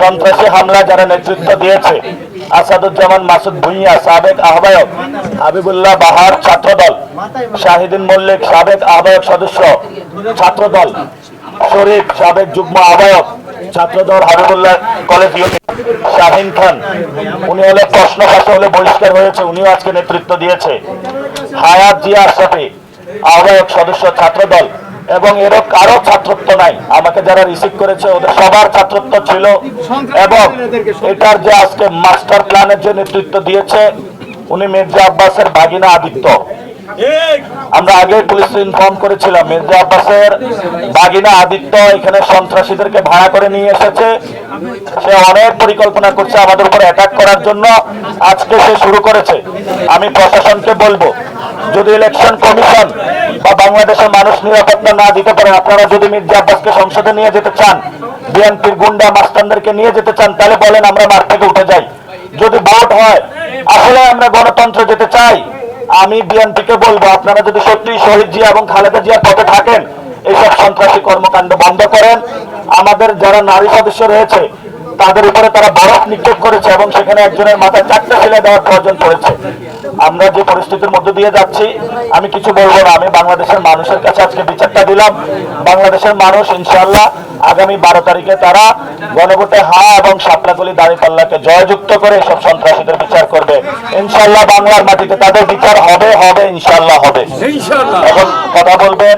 সন্ত্রাসী হামলা যারা নেতৃত্ব দিয়েছে, আসাদুজ্জামান মাসুদ ভুইয়া, সাবেক আহ্বায়ক হাবিবুল্লাহ বাহার ছাত্রদল, শাহিদিন মল্লিক সাবেক আহ্বায়ক সদস্য ছাত্রদল, শরীফ সাবেক যুগ্ম আহ্বায়ক ছাত্রদল হাবিবুল্লাহ কলেজ শাহিন খান। উনি হলে প্রশ্ন ফাঁসে হলে বহিষ্কার হয়েছে, উনিও আজকে নেতৃত্ব দিয়েছে। হায়াত জিয়া আশরাফি আহ্বায়ক সদস্য ছাত্রদল এবং এর কারও ছাত্রত্ব নাই। আমাকে যারা রিসিভ করেছে, ওদের সবার ছাত্রত্ব ছিল। এবং এটার যে আজকে মাস্টার প্ল্যানের যে নেতৃত্ব দিয়েছে, উনি মির্জা আব্বাসের ভাগিনা আদিত্য। আমরা আগে পুলিশ ইনফর্ম করেছিলাম, মির্জা আব্বাসের বাগিনা আদিত্য এখানে সন্ত্রাসীদেরকে ভাড়া করে নিয়ে এসেছে। সে অনেক পরিকল্পনা করছে আমাদের উপর অ্যাটাক করার জন্য। আজকে সে শুরু করেছে। আমি প্রশাসনকে বলব, যদি ইলেকশন কমিশন বা বাংলাদেশের মানুষ নিরাপত্তা না দিতে পারে, আপনারা যদি মির্জা আব্বাসকে সংসদে নিয়ে যেতে চান, বিএনপির গুন্ডা মাস্তানদেরকে নিয়ে যেতে চান, তাহলে বলেন আমরা মাঠ থেকে উঠে যাই। যদি ভোট হয়, আসলে আমরা গণতন্ত্র যেতে চাই। আমি বিএনপিকে বলব, আপনারা যদি সত্যি শহীদ জিয়া এবং খালেদা জিয়ার পথে থাকেন এইসব সন্ত্রাসী কর্মকাণ্ড বন্ধ করেন। আমাদের যারা নারী সদস্য রয়েছে তাদের উপরে তারা বরফ নিক্ষেপ করেছে এবং সেখানে একজনের মাথায় চারটে ফেলে দেওয়ার প্রয়োজন পড়েছে। আমরা যে পরিস্থিতির মধ্যে দিয়ে যাচ্ছি আমি কিছু বলব না। আমি বাংলাদেশের মানুষের কাছে আজকে বিচারটা দিলাম। বাংলাদেশের মানুষ ইনশাল্লাহ আগামী বারো তারিখে তারা গণভোটে হা এবং সাপলাকলি দাঁড়িপাল্লাকে জয়যুক্ত করে সব সন্ত্রাসীদের বিচার করবে। ইনশাল্লাহ বাংলার মাটিতে তাদের বিচার হবে হবে ইনশাল্লাহ হবে। এখন কথা বলবেন।